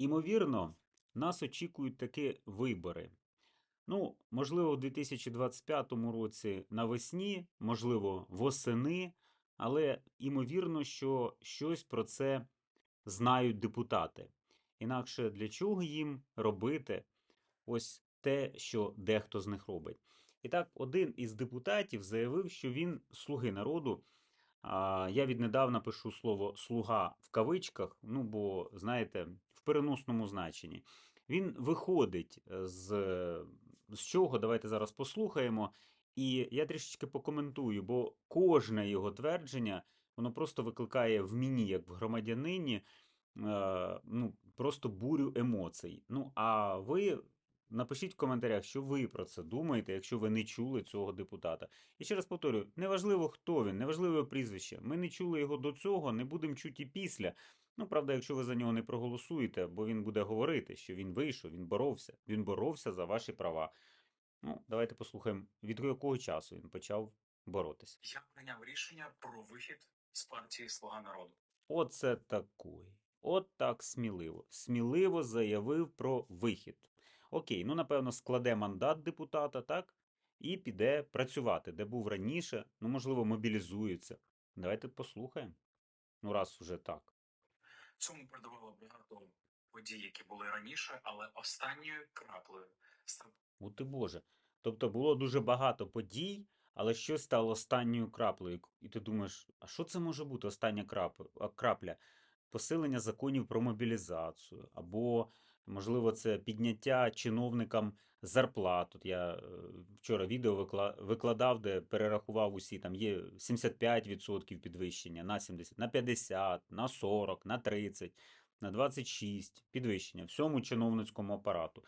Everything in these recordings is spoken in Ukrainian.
Імовірно, нас очікують такі вибори. Ну, можливо, у 2025 році навесні, можливо, восени, але імовірно, що щось про це знають депутати. Інакше для чого їм робити ось те, що дехто з них робить. І так, один із депутатів заявив, що він слуги народу. Я віднедавна пишу слово слуга в кавичках, ну бо, знаєте, в переносному значенні. Він виходить е, з, з чого, давайте зараз послухаємо. І я трішечки покоментую, бо кожне його твердження, воно просто викликає в мені, як в громадянині, е, ну, просто бурю емоцій. Ну, а ви напишіть в коментарях, що ви про це думаєте, якщо ви не чули цього депутата. І ще раз повторюю, неважливо, хто він, неважливо його прізвище. Ми не чули його до цього, не будемо чути після. Ну, правда, якщо ви за нього не проголосуєте, бо він буде говорити, що він вийшов, він боровся, він боровся за ваші права. Ну, давайте послухаємо, від якого часу він почав боротися. Я прийняв рішення про вихід з партії Слуга народу. Оце такий. От так сміливо. Сміливо заявив про вихід. Окей, ну напевно, складе мандат депутата, так? І піде працювати, де був раніше, ну, можливо, мобілізується. Давайте послухаємо. Ну, раз уже так. Цьому передавало багато подій, які були раніше, але останньою краплею став У ти Боже. Тобто було дуже багато подій, але щось стало останньою краплею. І ти думаєш, а що це може бути остання крап- крапля? Посилення законів про мобілізацію, або, можливо, це підняття чиновникам зарплат. От я е, вчора відео викла- викладав, де перерахував усі, там є 75% підвищення на 70, на 50, на 40, на 30, на 26 підвищення всьому чиновницькому апарату.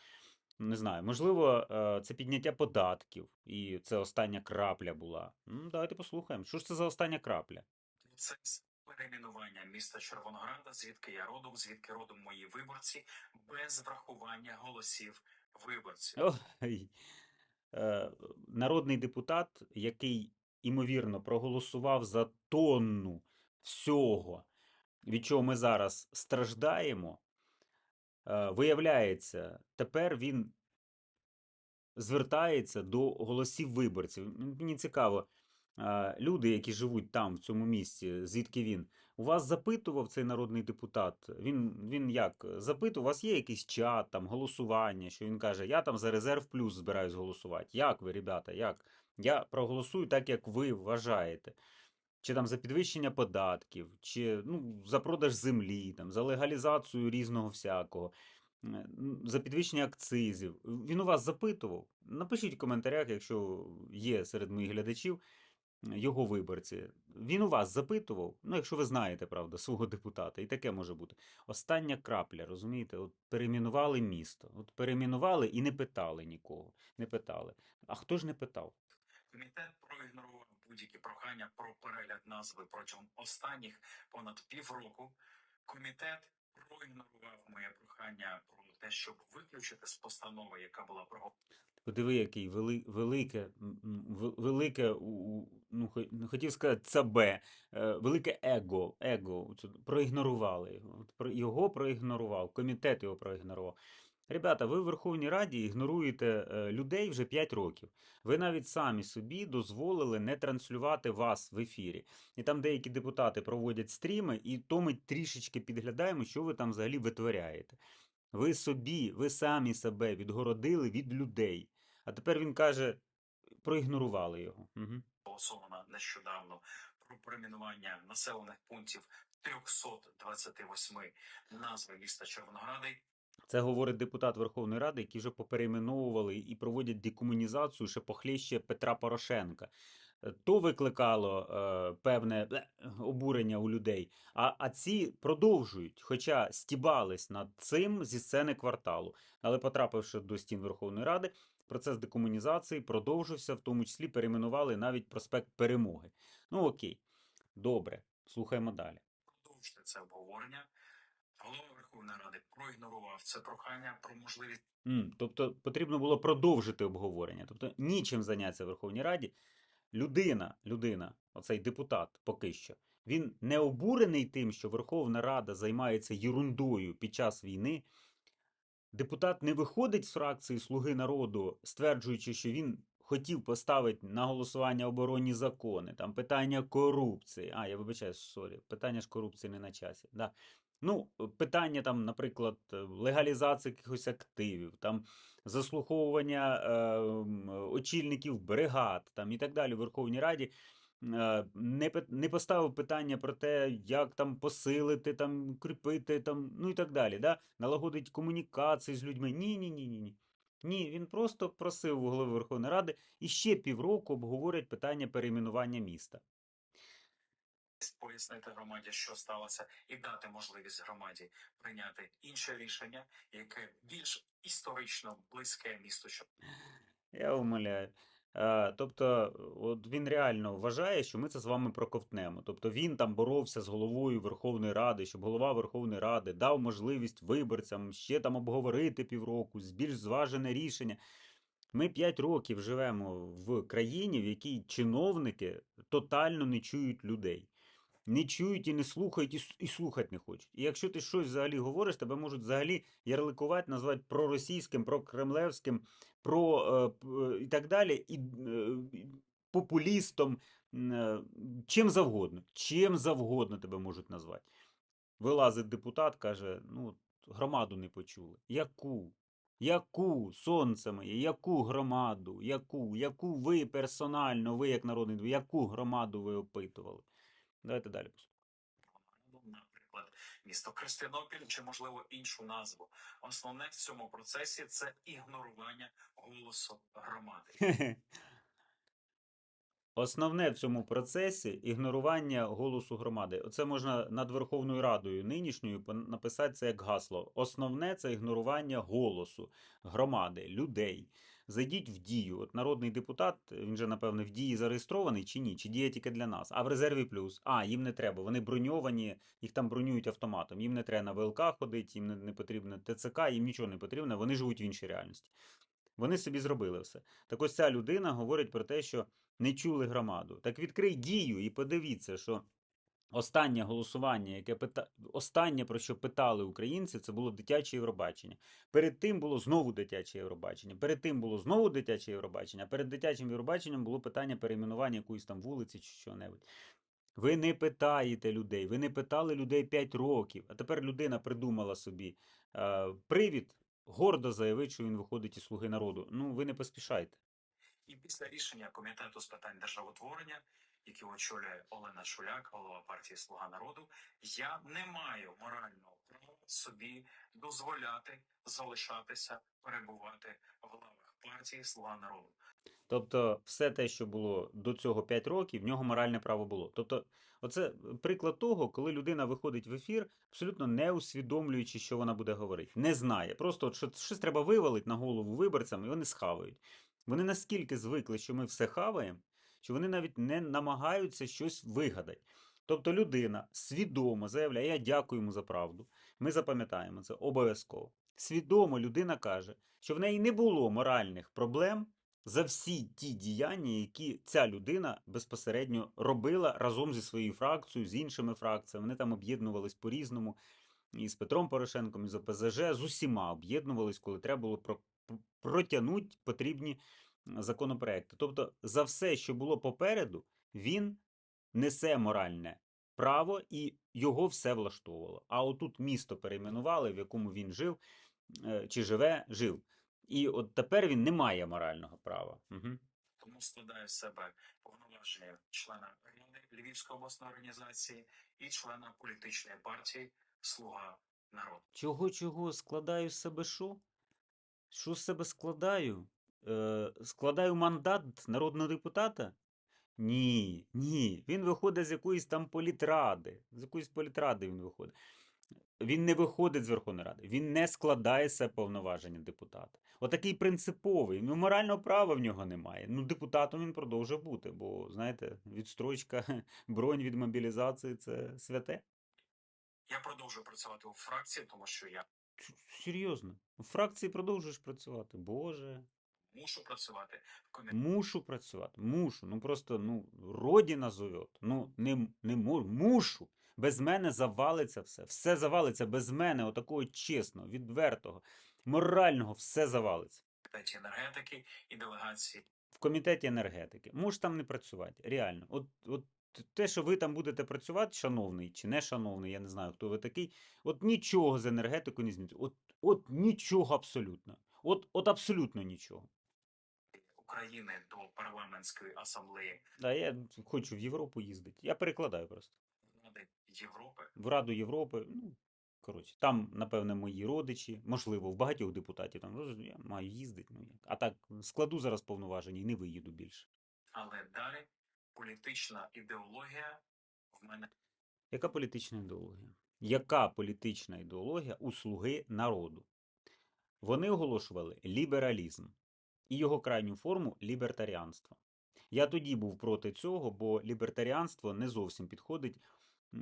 Не знаю, можливо, е, це підняття податків, і це остання крапля була. Ну, давайте послухаємо. Що ж це за остання крапля? Перейменування міста Червонограда, звідки я родом, звідки родом мої виборці, без врахування голосів виборців. Ой. Е, Народний депутат, який, імовірно, проголосував за тонну всього, від чого ми зараз страждаємо, е, виявляється, тепер він звертається до голосів виборців. Мені цікаво, люди, які живуть там, в цьому місці, звідки він, у вас запитував цей народний депутат? Він, він як? Запитував, у вас є якийсь чат, там, голосування, що він каже, я там за резерв плюс збираюсь голосувати. Як ви, ребята, як? Я проголосую так, як ви вважаєте. Чи там за підвищення податків, чи ну, за продаж землі, там, за легалізацію різного всякого, е, за підвищення акцизів. Він у вас запитував? Напишіть в коментарях, якщо є серед моїх глядачів його виборці. Він у вас запитував? Ну, якщо ви знаєте, правда, свого депутата, і таке може бути. Остання крапля, розумієте? От перейменували місто. От перейменували і не питали нікого. Не питали. А хто ж не питав? Комітет проігнорував будь-які прохання про перегляд назви протягом останніх понад півроку. Комітет проігнорував моє прохання про те, щоб виключити з постанови, яка була проголосована. Подиви, який вели, велике, велике, у- у- ну, хотів сказати ЦБ, е, велике его, его, проігнорували його. Його проігнорував, комітет його проігнорував. Ребята, ви в Верховній Раді ігноруєте е, людей вже 5 років. Ви навіть самі собі дозволили не транслювати вас в ефірі. І там деякі депутати проводять стріми, і то ми трішечки підглядаємо, що ви там взагалі витворяєте. Ви собі, ви самі себе відгородили від людей. А тепер він каже, проігнорували його. Угу. проголосована нещодавно про перейменування населених пунктів 328 назви міста Червоногради. Це говорить депутат Верховної Ради, які вже поперейменовували і проводять декомунізацію ще похлеще Петра Порошенка. Е, То викликало е, певне обурення у людей, а, а ці продовжують, хоча стібались над цим зі сцени кварталу. Але потрапивши до стін Верховної Ради, процес декомунізації продовжився, в тому числі перейменували навіть проспект Перемоги. Ну окей, добре, слухаємо далі. Продовжити це обговорення. Голова Верховної Ради проігнорував це прохання про можливість М, тобто потрібно було продовжити обговорення. Тобто нічим зайнятися в Верховній Раді. Людина, людина, оцей депутат поки що, Він не обурений тим, що Верховна Рада займається єрундою під час війни. Депутат не виходить з фракції Слуги народу, стверджуючи, що він хотів поставити на голосування оборонні закони, там питання корупції. А, я вибачаю, сорі, питання ж корупції не на часі. Да. Ну, питання там, наприклад, легалізації якихось активів, там заслуховування е, очільників бригад там, і так далі в Верховній Раді. Е, Не, не поставив питання про те, як там посилити, там, укріпити, там, ну і так далі. Да? Налагодить комунікації з людьми. Ні, ні, ні, ні, ні. Ні, він просто просив у голови Верховної Ради і ще півроку обговорять питання перейменування міста. пояснити громаді, що сталося, і дати можливість громаді прийняти інше рішення, яке більш історично близьке місту, щоб Я умоляю. Е, Тобто, от він реально вважає, що ми це з вами проковтнемо. Тобто він там боровся з головою Верховної Ради, щоб голова Верховної Ради дав можливість виборцям ще там обговорити півроку, більш зважене рішення. Ми 5 років живемо в країні, в якій чиновники тотально не чують людей. Не чують і не слухають, і, і слухати не хочуть. І якщо ти щось взагалі говориш, тебе можуть взагалі ярликувати, назвати проросійським, прокремлевським, про і так далі, і е, популістом, чим завгодно. Чим завгодно тебе можуть назвати. Вилазить депутат, каже: ну, громаду не почули. Яку? Яку сонце моє, яку громаду, яку, яку ви персонально, ви як народний яку громаду ви опитували? Давайте далі послухаємо. Місто Кристинопіль чи можливо іншу назву. Основне в цьому процесі це ігнорування голосу громади. Основне в цьому процесі ігнорування голосу громади. Оце можна над Верховною Радою нинішньою написати це як гасло. Основне це ігнорування голосу громади, людей. Зайдіть в дію. От народний депутат, він же, напевне, в дії зареєстрований чи ні? Чи діє тільки для нас? А в резерві плюс. А, їм не треба. Вони броньовані, їх там бронюють автоматом. Їм не треба на ВЛК ходити, їм не, не потрібно ТЦК, їм нічого не потрібно, вони живуть в іншій реальності. Вони собі зробили все. Так ось ця людина говорить про те, що не чули громаду. Так відкрий дію і подивіться, що останнє голосування, яке пита... останнє, про що питали українці, це було дитяче Євробачення. Перед тим було знову дитяче Євробачення. Перед тим було знову дитяче Євробачення. Перед дитячим Євробаченням було питання перейменування якоїсь там вулиці чи що-небудь. Ви не питаєте людей, ви не питали людей 5 років, а тепер людина придумала собі е, привід, гордо заявить, що він виходить із слуги народу. Ну, ви не поспішайте. І після рішення комітету з питань державотворення, який очолює Олена Шуляк, голова партії Слуга народу, я не маю морального права собі дозволяти залишатися перебувати в лавах партії Слуга народу. Тобто, все те, що було до цього 5 років, в нього моральне право було. Тобто, оце приклад того, коли людина виходить в ефір, абсолютно не усвідомлюючи, що вона буде говорити. Не знає. Просто от, що щось треба вивалити на голову виборцям, і вони схавають. Вони наскільки звикли, що ми все хаваємо, що вони навіть не намагаються щось вигадати. Тобто людина свідомо заявляє, я дякую йому за правду. Ми запам'ятаємо це обов'язково. Свідомо людина каже, що в неї не було моральних проблем за всі ті діяння, які ця людина безпосередньо робила разом зі своєю фракцією, з іншими фракціями. Вони там об'єднувались по-різному. І з Петром Порошенком, і з ОПЗЖ, з усіма об'єднувались, коли треба було про, про- протягнути потрібні м, законопроекти. Тобто, за все, що було попереду, він несе моральне право і його все влаштовувало. А отут місто перейменували, в якому він жив е, чи живе, жив. І от тепер він не має морального права. Угу. Тому складаю з себе повноваження члена Львівської обласної організації і члена політичної партії Слуга народу. Чого, чого складаю з себе що? Що з себе складаю? Е, складаю мандат народного депутата? Ні, ні. Він виходить з якоїсь там політради. З якоїсь політради він виходить. Він не виходить з Верховної Ради, він не складає себе повноваження депутата. Отакий принциповий. Ну, морального права в нього немає. Ну, депутатом він продовжує бути, бо, знаєте, відстрочка, бронь від мобілізації це святе. Я продовжую працювати у фракції, тому що я Серйозно. У фракції продовжуєш працювати. Боже. Мушу працювати. Мушу працювати, мушу. Ну просто ну, родина зовет. Ну, не, не можу, мушу. Без мене завалиться все. Все завалиться без мене, отакого чесного, відвертого, морального, все завалиться. комітеті енергетики і делегації В комітеті енергетики. Можеш там не працювати. Реально. От, от те, що ви там будете працювати, шановний чи не шановний, я не знаю, хто ви такий. От нічого з енергетикою не зміниться. От, от нічого абсолютно. От, от абсолютно нічого. України до парламентської асамблеї Да, я хочу в Європу їздити. Я перекладаю просто. Ради Європи В Раду Європи. Ну, коротше, там, напевне, мої родичі, можливо, в багатьох депутатів там ну, я маю їздити. Ну. А так складу зараз повноваження і не виїду більше. Але далі політична ідеологія в мене Яка політична ідеологія? Яка політична ідеологія у слуги народу? Вони оголошували лібералізм і його крайню форму лібертаріанство. Я тоді був проти цього, бо лібертаріанство не зовсім підходить е,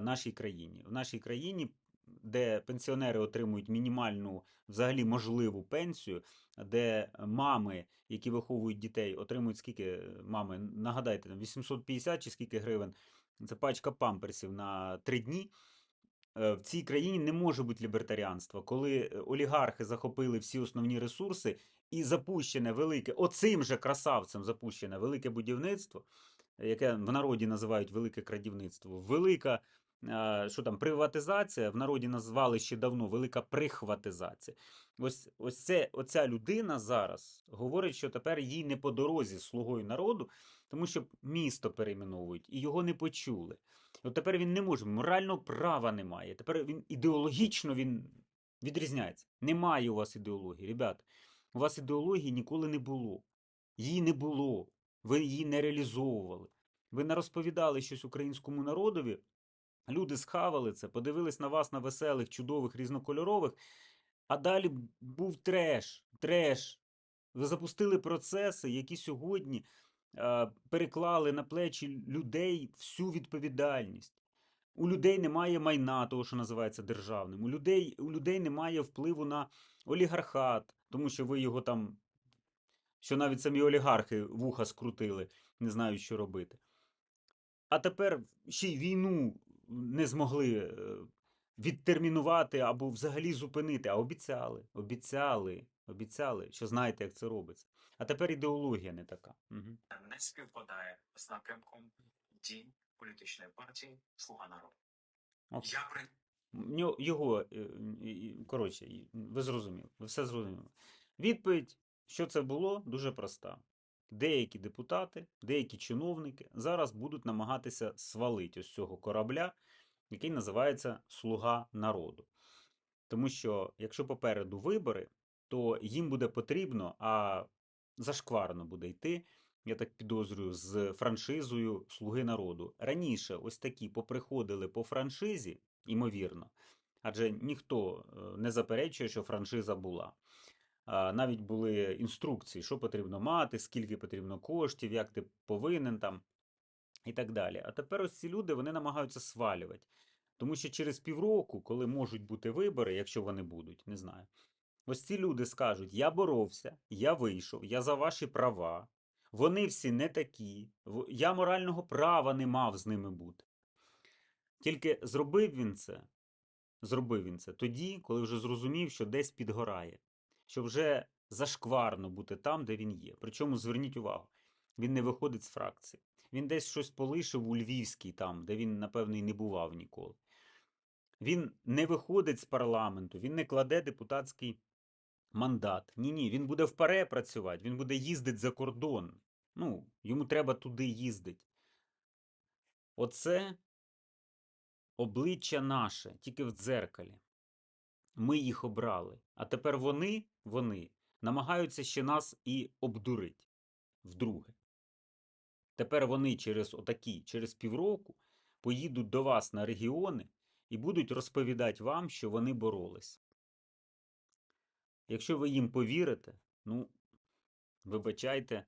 нашій країні. В нашій країні, де пенсіонери отримують мінімальну взагалі можливу пенсію, де мами, які виховують дітей, отримують скільки е, мами, нагадайте, там 850 чи скільки гривень, це пачка памперсів на три дні. Е, В цій країні не може бути лібертаріанства, коли е, олігархи захопили всі основні ресурси і запущене велике, оцим же красавцем запущене велике будівництво, яке в народі називають велике крадівництво, велика е, що там, приватизація, в народі назвали ще давно велика прихватизація. Ось, ось це, оця людина зараз говорить, що тепер їй не по дорозі з слугою народу, тому що місто перейменовують і його не почули. От тепер він не може, морального права немає. Тепер він ідеологічно він відрізняється. Немає у вас ідеології, ребят. У вас ідеології ніколи не було. Її не було. Ви її не реалізовували. Ви не розповідали щось українському народові. Люди схавали це, подивились на вас на веселих, чудових, різнокольорових, а далі був треш, треш. Ви запустили процеси, які сьогодні переклали на плечі людей всю відповідальність. У людей немає майна, того, що називається державним. У людей, у людей немає впливу на олігархат, тому що ви його там, що навіть самі олігархи вуха скрутили, не знають, що робити. А тепер ще й війну не змогли е, відтермінувати або взагалі зупинити, а обіцяли, обіцяли, обіцяли, що знаєте, як це робиться. А тепер ідеологія не така. Угу. не співпадає з напрямком дій політичної партії Слуга народу. От. Я при Його, е, коротше, ви зрозуміли, ви все зрозуміли. Відповідь, що це було, дуже проста. Деякі депутати, деякі чиновники зараз будуть намагатися свалити ось цього корабля, який називається Слуга народу. Тому що, якщо попереду вибори, то їм буде потрібно, а зашкварно буде йти, я так підозрюю, з франшизою Слуги народу. Раніше ось такі поприходили по франшизі, ймовірно, адже ніхто е, не заперечує, що франшиза була. Навіть були інструкції, що потрібно мати, скільки потрібно коштів, як ти повинен там і так далі. А тепер ось ці люди вони намагаються свалювати. Тому що через півроку, коли можуть бути вибори, якщо вони будуть, не знаю. Ось ці люди скажуть: я боровся, я вийшов, я за ваші права. Вони всі не такі, я морального права не мав з ними бути. Тільки зробив він це, зробив він це тоді, коли вже зрозумів, що десь підгорає, що вже зашкварно бути там, де він є. Причому зверніть увагу, він не виходить з фракції. Він десь щось полишив у Львівській, там, де він, напевно, і не бував ніколи. Він не виходить з парламенту, він не кладе депутатський мандат. Ні, ні, він буде в паре працювати, він буде їздити за кордон. Ну, йому треба туди їздити. Оце обличчя наше, тільки в дзеркалі. Ми їх обрали. А тепер вони, вони намагаються ще нас і обдурити вдруге. Тепер вони через отакі, через півроку поїдуть до вас на регіони і будуть розповідати вам, що вони боролись. Якщо ви їм повірите, ну, вибачайте,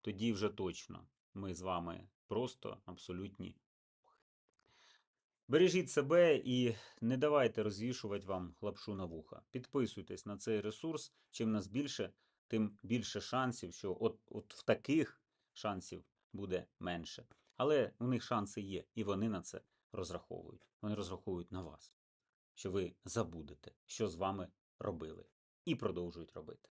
тоді вже точно ми з вами просто абсолютні. Бережіть себе і не давайте розвішувати вам лапшу на вуха. Підписуйтесь на цей ресурс. Чим нас більше, тим більше шансів, що от, от в таких шансів буде менше. Але у них шанси є, і вони на це розраховують. Вони розраховують на вас, що ви забудете, що з вами робили, і продовжують робити.